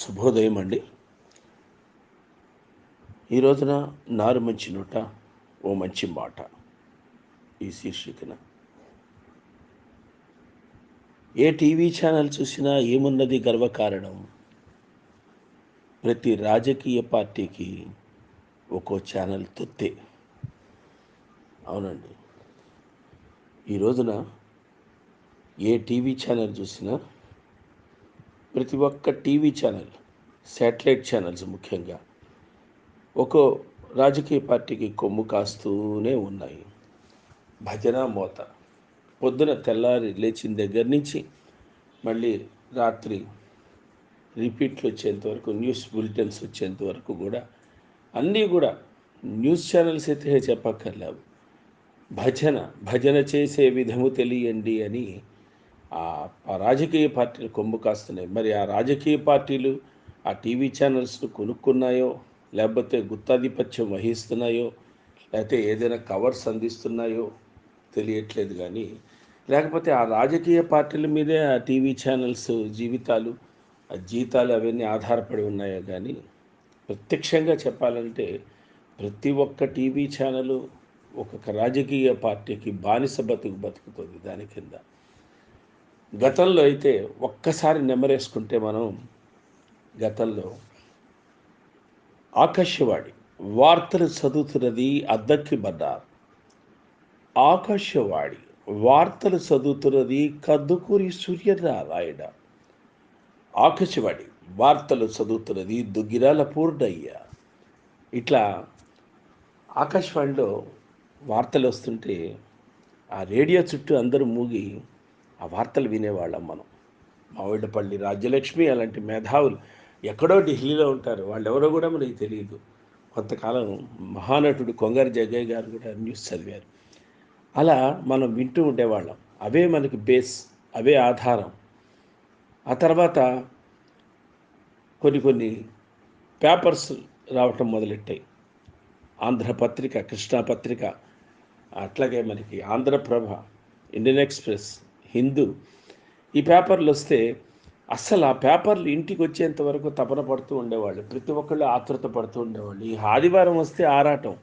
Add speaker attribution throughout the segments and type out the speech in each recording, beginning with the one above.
Speaker 1: శుభోదయం అండి. ఈ రోజున నారు మంచి నోట ఓ మంచి మాట ఈ శీర్షికన. ఏ టీవీ ఛానల్ చూసినా ఏమున్నది గర్వకారణం? ప్రతి రాజకీయ పార్టీకి ఒక్కో ఛానల్ తొత్తే. అవునండి. ఈ రోజున ఏ టీవీ ఛానల్ చూసినా ప్రతి ఒక్క టీవీ ఛానల్ శాటిలైట్ ఛానల్స్ ముఖ్యంగా ఒక్కో రాజకీయ పార్టీకి కొమ్ము కాస్తూనే ఉన్నాయి. భజన మోత. పొద్దున తెల్లారి లేచిన దగ్గర నుంచి మళ్ళీ రాత్రి రిపీట్లు వచ్చేంత వరకు న్యూస్ బులెటిన్స్ వచ్చేంత వరకు కూడా అన్నీ కూడా న్యూస్ ఛానల్స్ అయితే చెప్పక్కర్లేవు భజన భజన చేసే విధము తెలియండి అని ఆ రాజకీయ పార్టీలు కొమ్ము కాస్తున్నాయి. మరి ఆ రాజకీయ పార్టీలు ఆ టీవీ ఛానల్స్ను కొనుక్కున్నాయో లేకపోతే గుత్తాధిపత్యం వహిస్తున్నాయో లేకపోతే ఏదైనా కవర్స్ అందిస్తున్నాయో తెలియట్లేదు కానీ లేకపోతే ఆ రాజకీయ పార్టీల మీదే ఆ టీవీ ఛానల్స్ జీవితాలు ఆ జీతాలు అవన్నీ ఆధారపడి ఉన్నాయో కానీ ప్రత్యక్షంగా చెప్పాలంటే ప్రతి ఒక్క టీవీ ఛానల్ ఒక్కొక్క రాజకీయ పార్టీకి బానిస బతుకు బతుకుతుంది దాని కింద. గతంలో అయితే ఒక్కసారి నెమరేసుకుంటే మనం గతంలో ఆకాశవాణి వార్తలు చదువుతున్నది అద్దక్కి బన్నారు ఆకాశవాణి వార్తలు చదువుతున్నది కద్దుకూరి సూర్యనారాయణ. ఆకాశవాణి వార్తలు చదువుతున్నది దుగ్గిరాల పూర్ణయ్య. ఇట్లా ఆకాశవాణిలో వార్తలు వస్తుంటే ఆ రేడియో చుట్టూ అందరూ మూగి ఆ వార్తలు వినేవాళ్ళం మనం. మావిడపల్లి రాజ్యలక్ష్మి అలాంటి మేధావులు ఎక్కడో ఢిల్లీలో ఉంటారు. వాళ్ళు ఎవరో కూడా మనకి తెలియదు. కొంతకాలం మహానటుడు కొంగారి జగ్గయ్య గారు కూడా న్యూస్ చదివారు. అలా మనం వింటూ ఉండేవాళ్ళం. అవే మనకి బేస్ అవే ఆధారం. ఆ తర్వాత కొన్ని కొన్ని పేపర్స్ రావటం మొదలెట్టాయి. ఆంధ్రపత్రిక కృష్ణా పత్రిక అట్లాగే మనకి ఆంధ్రప్రభ ఇండియన్ ఎక్స్ప్రెస్ హిందూ. ఈ పేపర్లు వస్తే అస్సలు ఆ పేపర్లు ఇంటికి వచ్చేంత వరకు తపన పడుతూ ఉండేవాళ్ళు. ప్రతి ఒక్కళ్ళు ఆతృత పడుతూ ఉండేవాళ్ళు. ఈ ఆదివారం వస్తే ఆరాటం.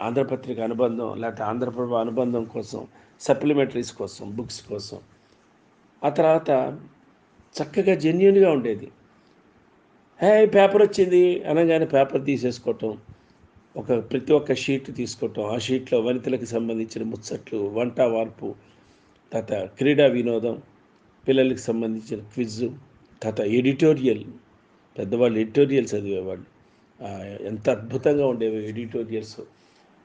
Speaker 1: ఆంధ్రపత్రిక అనుబంధం లేకపోతే ఆంధ్రప్రభ అనుబంధం కోసం సప్లిమెంటరీస్ కోసం బుక్స్ కోసం. ఆ తర్వాత చక్కగా జెన్యున్గా ఉండేది. హే పేపర్ వచ్చింది అనగానే పేపర్ తీసేసుకోవటం ఒక ప్రతి ఒక్క షీట్ తీసుకోవటం. ఆ షీట్లో వనితలకు సంబంధించిన ముచ్చట్లు వంట వార్పు తర్వాత క్రీడా వినోదం పిల్లలకు సంబంధించిన క్విజ్ తర్వాత ఎడిటోరియల్ పెద్దవాళ్ళు ఎడిటోరియల్ చదివేవాళ్ళు. ఎంత అద్భుతంగా ఉండేవి ఎడిటోరియల్స్.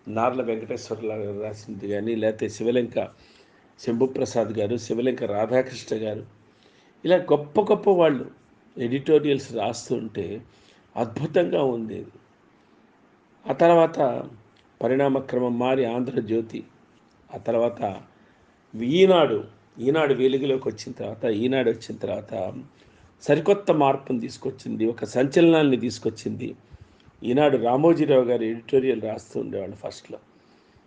Speaker 1: నార్ల వెంకటేశ్వరరావు గారు రాసింది కానీ లేకపోతే శివలంక శంభుప్రసాద్ గారు శివలంక రాధాకృష్ణ గారు. ఇలా గొప్ప గొప్ప వాళ్ళు ఎడిటోరియల్స్ రాస్తుంటే అద్భుతంగా ఉండేది. ఆ తర్వాత పరిణామక్రమం మారి ఆంధ్రజ్యోతి ఆ తర్వాత ఈనాడు ఈనాడు వెలుగులోకి వచ్చిన తర్వాత ఈనాడు వచ్చిన తర్వాత సరికొత్త మార్పును తీసుకొచ్చింది ఒక సంచలనాన్ని తీసుకొచ్చింది. ఈనాడు రామోజీరావు గారు ఎడిటోరియల్ రాస్తూ ఉండేవాళ్ళు ఫస్ట్లో.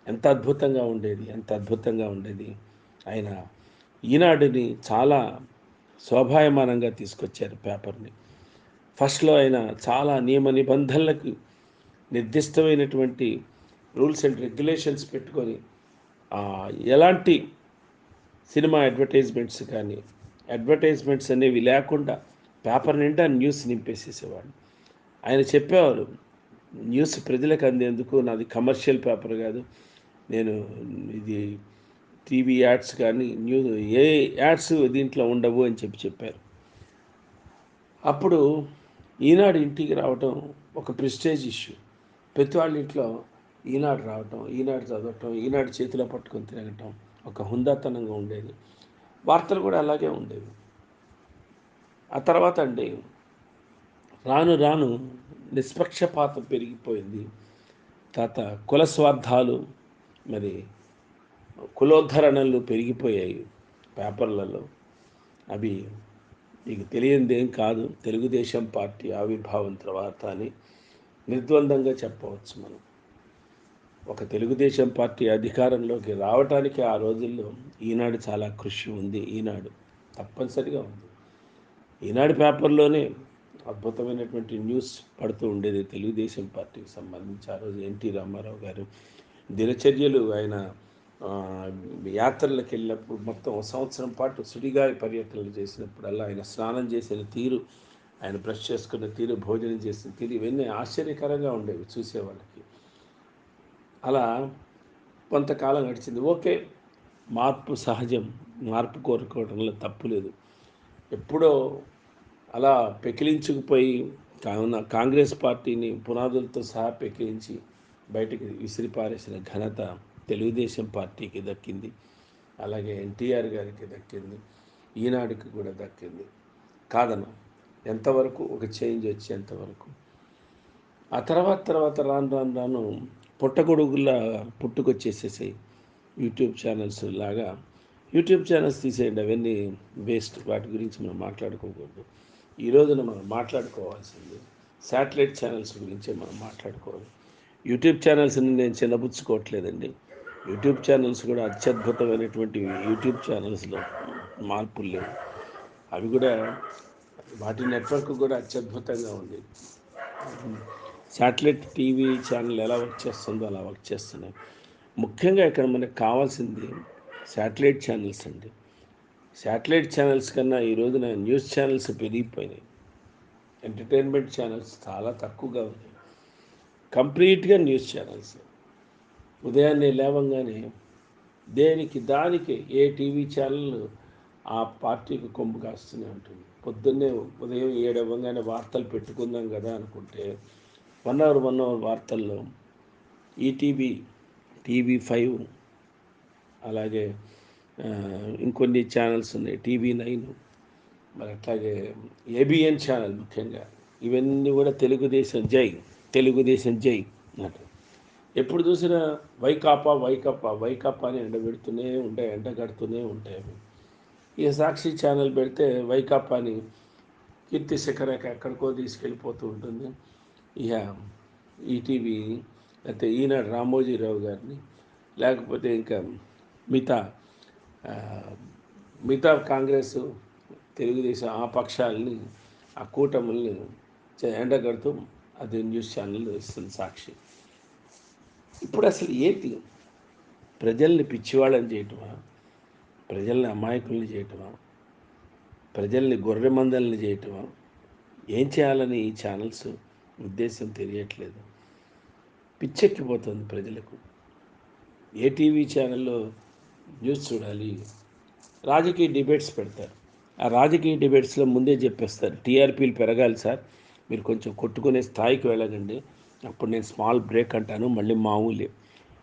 Speaker 1: ఎంత అద్భుతంగా ఉండేది ఎంత అద్భుతంగా ఉండేది. ఆయన ఈనాడుని చాలా శోభాయమానంగా తీసుకొచ్చారు పేపర్ని. ఫస్ట్లో ఆయన చాలా నియమ నిబంధనలకు నిర్దిష్టమైనటువంటి రూల్స్ అండ్ రెగ్యులేషన్స్ పెట్టుకొని ఎలాంటి సినిమా అడ్వర్టైజ్మెంట్స్ కానీ అడ్వర్టైజ్మెంట్స్ అనేవి లేకుండా పేపర్ నిండా న్యూస్ నింపేసేసేవాడు. ఆయన చెప్పేవారు న్యూస్ ప్రజలకు అందేందుకు నాది కమర్షియల్ పేపర్ కాదు నేను ఇది టీవీ యాడ్స్ కానీ న్యూ ఏ యాడ్స్ దీంట్లో ఉండవు అని చెప్పి చెప్పారు. అప్పుడు ఈనాడు ఇంటికి రావటం ఒక ప్రిస్టేజ్ ఇష్యూ. ప్రతి వాళ్ళ ఇంట్లో ఈనాడు రావటం ఈనాడు చదవటం ఈనాడు చేతిలో పట్టుకొని తిరగటం ఒక హుందాతనంగా ఉండేది. వార్తలు కూడా అలాగే ఉండేవి. ఆ తర్వాత అండి రాను రాను నిష్పక్షపాతం పెరిగిపోయింది. తర్వాత కుల స్వార్థాలు మరి కులోద్ధరణలు పెరిగిపోయాయి పేపర్లలో. అవి మీకు తెలియంది ఏం కాదు. తెలుగుదేశం పార్టీ ఆవిర్భావం తర్వాత అని నిర్ద్వందంగా చెప్పవచ్చు మనం. ఒక తెలుగుదేశం పార్టీ అధికారంలోకి రావటానికి ఆ రోజుల్లో ఈనాడు చాలా కృషి ఉంది. ఈనాడు తప్పనిసరిగా ఉంది. ఈనాడు పేపర్లోనే అద్భుతమైనటువంటి న్యూస్ పడుతూ ఉండేది తెలుగుదేశం పార్టీకి సంబంధించి. ఆ రోజు ఎన్టీ రామారావు గారు దినచర్యలు ఆయన యాత్రలకు వెళ్ళినప్పుడు మొత్తం ఒక సంవత్సరం పాటు సుడిగా పర్యటనలు చేసినప్పుడల్లా ఆయన స్నానం చేసిన తీరు ఆయన బ్రష్ చేసుకున్న తీరు భోజనం చేసిన తీరు ఇవన్నీ ఆశ్చర్యకరంగా ఉండేవి చూసేవాళ్ళకి. అలా కొంతకాలం గడిచింది. ఓకే మార్పు సహజం. మార్పు కోరుకోవడంలో తప్పు లేదు. ఎప్పుడో అలా పెకిలించుకుపోయి కావున కాంగ్రెస్ పార్టీని పునాదులతో సహా పెకిలించి బయటకు విసిరిపారేసిన ఘనత తెలుగుదేశం పార్టీకి దక్కింది. అలాగే ఎన్టీఆర్ గారికి దక్కింది. ఈనాడుకి కూడా దక్కింది. కాదను. ఎంతవరకు ఒక చేంజ్ వచ్చేంతవరకు. ఆ తర్వాత తర్వాత రాను రాను రాను పుట్టగొడుగులా పుట్టుకొచ్చేసేసాయి యూట్యూబ్ ఛానల్స్ లాగా యూట్యూబ్ ఛానల్స్ తీసేయండి అవన్నీ వేస్ట్. వాటి గురించి మనం మాట్లాడుకోకూడదు. ఈ రోజున మనం మాట్లాడుకోవాల్సింది శాటిలైట్ ఛానల్స్ గురించే మనం మాట్లాడుకోవాలి. యూట్యూబ్ ఛానల్స్ని నేను చిన్నపుచ్చుకోవట్లేదండి యూట్యూబ్ ఛానల్స్ కూడా అత్యద్భుతమైనటువంటి యూట్యూబ్ ఛానల్స్లో మార్పులు లేవు. అవి కూడా వాటి నెట్వర్క్ కూడా అత్యద్భుతంగా ఉంది. శాటిలైట్ టీవీ ఛానల్ ఎలా వర్క్ చేస్తుందో అలా వర్క్ చేస్తున్నాయి. ముఖ్యంగా ఇక్కడ మనకు కావాల్సింది శాటిలైట్ ఛానల్స్ అండి. శాటిలైట్ ఛానల్స్ కన్నా ఈ రోజున న్యూస్ ఛానల్స్ పెరిగిపోయినాయి. ఎంటర్టైన్మెంట్ ఛానల్స్ చాలా తక్కువగా ఉన్నాయి. కంప్లీట్గా న్యూస్ ఛానల్స్. ఉదయాన్నే లేవంగానే దేనికి దానికి ఏ టీవీ ఛానల్ ఆ పార్టీకి కొమ్ము కాస్తూనే ఉంటుంది. పొద్దున్నే ఉదయం ఏడు వార్తలు పెట్టుకుందాం కదా అనుకుంటే వన్ అవర్ వన్ అవర్ వార్తల్లో. ఈటీవీ టీవీ ఫైవ్ అలాగే ఇంకొన్ని ఛానల్స్ ఉన్నాయి. టీవీ నైన్ మరి అట్లాగే ఏబిఎన్ ఛానల్ ముఖ్యంగా. ఇవన్నీ కూడా తెలుగుదేశం జై తెలుగుదేశం జై అన్నట్టు ఎప్పుడు చూసినా వైకాపా వైకాపా వైకాపా అని ఎండబెడుతూనే ఉంటాయి ఎండగడుతూనే ఉంటాయి అవి. ఇక సాక్షి ఛానల్ పెడితే వైకాపాని కీర్తి శిఖరకి ఎక్కడికో తీసుకెళ్ళిపోతూ ఉంటుంది. ఇక ఈటీవీ లేకపోతే ఈనాడు రామోజీరావు గారిని లేకపోతే ఇంకా మిగతా మిగతా కాంగ్రెస్ తెలుగుదేశం ఆ పక్షాలని ఆ కూటముల్ని ఎండగడుతూ అది న్యూస్ ఛానల్ ఇస్తుంది సాక్షి. ఇప్పుడు అసలు ఏంటి? ప్రజల్ని పిచ్చివాళ్ళని చేయటమా? ప్రజల్ని అమాయకుల్ని చేయటమా? ప్రజల్ని గొర్రె మందల్ని చేయటమా? ఏం చేయాలని ఈ ఛానల్స్ ఉద్దేశం తెలియట్లేదు. పిచ్చెక్కిపోతుంది ప్రజలకు. ఏ టీవీ ఛానల్లో న్యూస్ చూడాలి? రాజకీయ డిబేట్స్ పెడతారు. ఆ రాజకీయ డిబేట్స్లో ముందే చెప్పేస్తారు టీఆర్పీలు పెరగాలి సార్. మీరు కొంచెం కొట్టుకునే స్థాయికి వెళ్ళగండి అప్పుడు నేను స్మాల్ బ్రేక్ అంటాను మళ్ళీ మామూలే.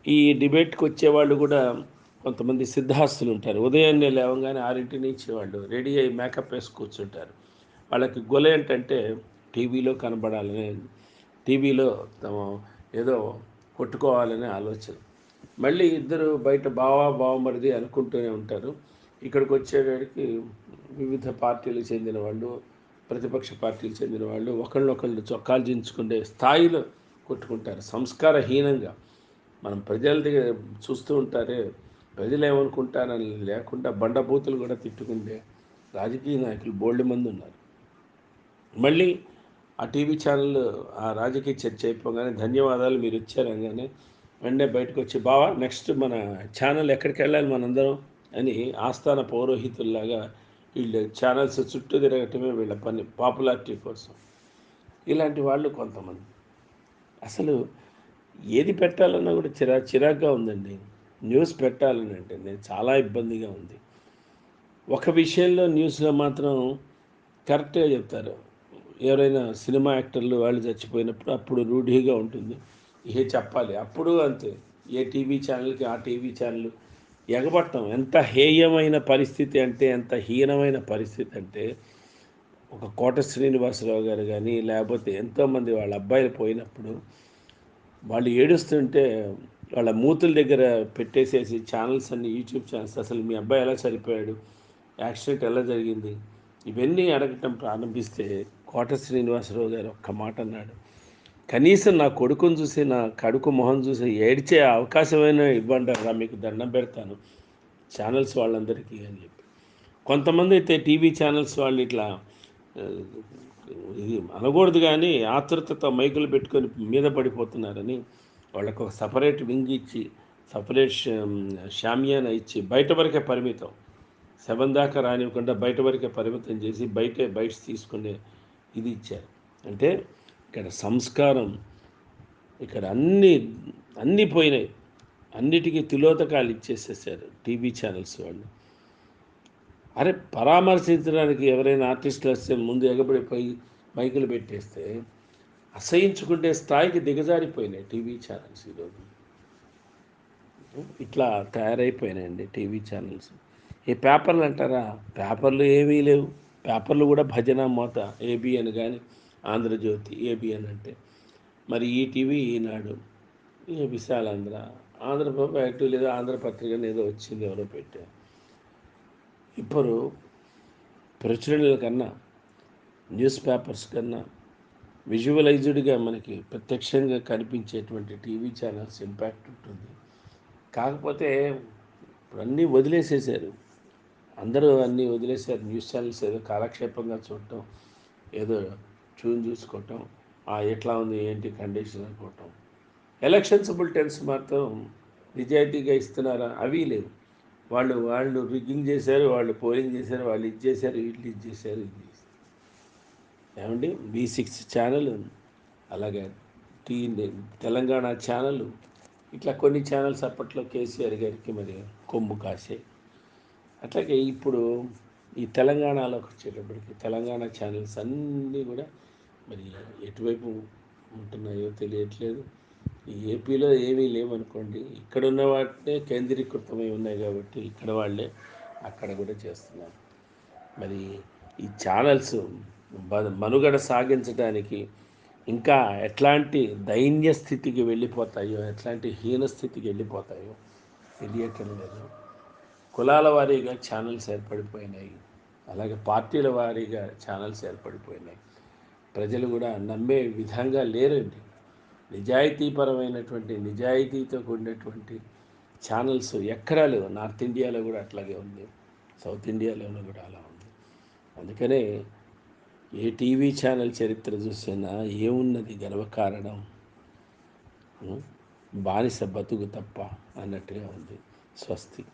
Speaker 1: ఈ డిబేట్కి వచ్చేవాళ్ళు కూడా కొంతమంది సిద్ధాస్తులు ఉంటారు. ఉదయాన్నే లేవగానే ఆరింటి నుంచి వాళ్ళు రెడీ అయ్యి మేకప్ వేసి కూర్చుంటారు. వాళ్ళకి గొల ఏంటంటే టీవీలో కనబడాలని టీవీలో తమ ఏదో కొట్టుకోవాలనే ఆలోచన. మళ్ళీ ఇద్దరు బయట బావా బావమరిది అనుకుంటూనే ఉంటారు. ఇక్కడికి వచ్చేటికి వివిధ పార్టీలకు చెందిన వాళ్ళు ప్రతిపక్ష పార్టీలకు చెందిన వాళ్ళు ఒకళ్ళొకళ్ళు చొక్కాలు దించుకునే స్థాయిలో కొట్టుకుంటారు. సంస్కారహీనంగా. మనం ప్రజల దగ్గర చూస్తూ ఉంటారే ప్రజలు ఏమనుకుంటారని లేకుండా బండబూతులు కూడా తిట్టుకుంటే రాజకీయ నాయకులు బోల్డ్ మంది ఉన్నారు. మళ్ళీ ఆ టీవీ ఛానల్ ఆ రాజకీయ చర్చ అయిపోగానే ధన్యవాదాలు మీరు ఇచ్చారనగానే వెంటనే బయటకు వచ్చి బావా నెక్స్ట్ మన ఛానల్ ఎక్కడికి వెళ్ళాలి మనందరం? అని ఆస్థాన పౌరోహితుల్లాగా వీళ్ళు ఛానల్స్ చుట్టూ తిరగటమే వీళ్ళ పని పాపులారిటీ కోసం. ఇలాంటి వాళ్ళు కొంతమంది. అసలు ఏది పెట్టాలన్నా కూడా చిరా చిరాగ్గా ఉందండి. న్యూస్ పెట్టాలని అంటే నేను చాలా ఇబ్బందిగా ఉంది. ఒక విషయంలో న్యూస్లో మాత్రం కరెక్ట్గా చెప్తారు. ఎవరైనా సినిమా యాక్టర్లు వాళ్ళు చచ్చిపోయినప్పుడు అప్పుడు రూఢీగా ఉంటుంది. ఇహే చెప్పాలి? అప్పుడు అంతే. ఏ టీవీ ఛానల్కి ఆ టీవీ ఛానల్ ఎగబట్టం. ఎంత హేయమైన పరిస్థితి అంటే ఎంత హీనమైన పరిస్థితి అంటే ఒక కోట శ్రీనివాసరావు గారు కానీ లేకపోతే ఎంతోమంది వాళ్ళ అబ్బాయిలు పోయినప్పుడు వాళ్ళు ఏడుస్తుంటే వాళ్ళ మూతుల దగ్గర పెట్టేసేసి ఛానల్స్ అన్ని యూట్యూబ్ ఛానల్స్ అసలు మీ అబ్బాయి ఎలా చనిపోయాడు? యాక్సిడెంట్ ఎలా జరిగింది? ఇవన్నీ అడగటం ప్రారంభిస్తే కోట శ్రీనివాసరావు గారు ఒక్క మాట అన్నాడు. కనీసం నా కొడుకుని చూసి నా కడుకు మొహం చూసి ఏడ్చే అవకాశమైనా ఇవ్వండి రా మీకు దండం పెడతాను ఛానల్స్ వాళ్ళందరికీ అని చెప్పి. కొంతమంది అయితే టీవీ ఛానల్స్ వాళ్ళు ఇట్లా ఇది అనకూడదు కానీ ఆతృతతో మైకులు పెట్టుకొని మీద పడిపోతున్నారని వాళ్ళకు ఒక సపరేట్ వింగ్ ఇచ్చి సపరేట్ షామియానా ఇచ్చి బయట వరకే పరిమితం. సెవెన్ దాకా రానివ్వకుండా బయట వరకే పరిమితం చేసి బయటే బయట తీసుకునే ఇది ఇచ్చారు. అంటే ఇక్కడ సంస్కారం ఇక్కడ అన్ని అన్నీ పోయినాయి. అన్నిటికీ తిలోతకాలు ఇచ్చేసేసారు టీవీ ఛానల్స్ వాళ్ళు. అరే పరామర్శించడానికి ఎవరైనా ఆర్టిస్టులు వస్తే ముందు ఎగబడిపోయి మైకులు పెట్టేస్తే అసహించుకుంటే స్థాయికి దిగజారిపోయినాయి టీవీ ఛానల్స్ ఈరోజు. ఇట్లా తయారైపోయినాయండి టీవీ ఛానల్స్. ఈ పేపర్లు అంటారా? పేపర్లు ఏమీ లేవు. పేపర్లు కూడా భజన మోత ఏబిఎన్ కానీ ఆంధ్రజ్యోతి ఏబిఎన్ అంటే. మరి ఈటీవీ ఈనాడు విశాలాంధ్ర ఆంధ్రప్రభ యాక్టివ్ లేదా ఆంధ్రపత్రిక ఏదో వచ్చింది ఎవరో పెట్టారు. ఇప్పుడు ప్రచురణల కన్నా న్యూస్ పేపర్స్ కన్నా విజువలైజ్డ్గా మనకి ప్రత్యక్షంగా కనిపించేటువంటి టీవీ ఛానల్స్ ఇంపాక్ట్ ఉంటుంది. కాకపోతే ఇప్పుడు అన్నీ వదిలేసేసారు అందరూ అన్నీ వదిలేసారు. న్యూస్ ఛానల్స్ ఏదో కాలక్షేపంగా చూడటం ఏదో చూని చూసుకోవటం ఆ ఎట్లా ఉంది ఏంటి కండిషన్ అనుకోవటం. ఎలక్షన్స్ బులెటిన్స్ మాత్రం నిజాయితీగా ఇస్తున్నారా? అవి లేవు. వాళ్ళు వాళ్ళు రిగ్గింగ్ చేశారు వాళ్ళు పోలింగ్ చేశారు వాళ్ళు ఇది చేశారు వీళ్ళు ఇది చేశారు ఇది ఏమండి? బీ సిక్స్ ఛానల్ అలాగే టీ తెలంగాణ ఛానల్ ఇట్లా కొన్ని ఛానల్స్ అప్పట్లో కేసీఆర్ గారికి మరి కొమ్ము కాసే అట్లాగే ఇప్పుడు ఈ తెలంగాణలోకి వచ్చేటప్పటికి తెలంగాణ ఛానల్స్ అన్నీ కూడా మరి ఎటువైపు ఉంటున్నాయో తెలియట్లేదు. ఈ ఏపీలో ఏమీ లేవనుకోండి ఇక్కడ ఉన్న వాటినే కేంద్రీకృతమై ఉన్నాయి కాబట్టి ఇక్కడ వాళ్ళే అక్కడ కూడా చేస్తున్నారు. మరి ఈ ఛానల్స్ మనుగడ సాగించడానికి ఇంకా ఎట్లాంటి దైన్య స్థితికి వెళ్ళిపోతాయో ఎట్లాంటి హీన స్థితికి వెళ్ళిపోతాయో తెలియటం లేదు. కులాల వారీగా ఛానల్స్ ఏర్పడిపోయినాయి. అలాగే పార్టీల వారీగా ఛానల్స్ ఏర్పడిపోయినాయి. ప్రజలు కూడా నమ్మే విధంగా లేరండి. నిజాయితీపరమైనటువంటి నిజాయితీతో కూడినటువంటి ఛానల్స్ ఎక్కడా లేవు. నార్త్ ఇండియాలో కూడా అట్లాగే ఉంది. సౌత్ ఇండియాలోనూ కూడా అలా ఉంది. అందుకనే ఏ టీవీ ఛానల్ చరిత్ర చూసినా ఏమున్నది గర్వకారణం బానిస బతుకు తప్ప అన్నట్టుగా ఉంది. స్వస్తి.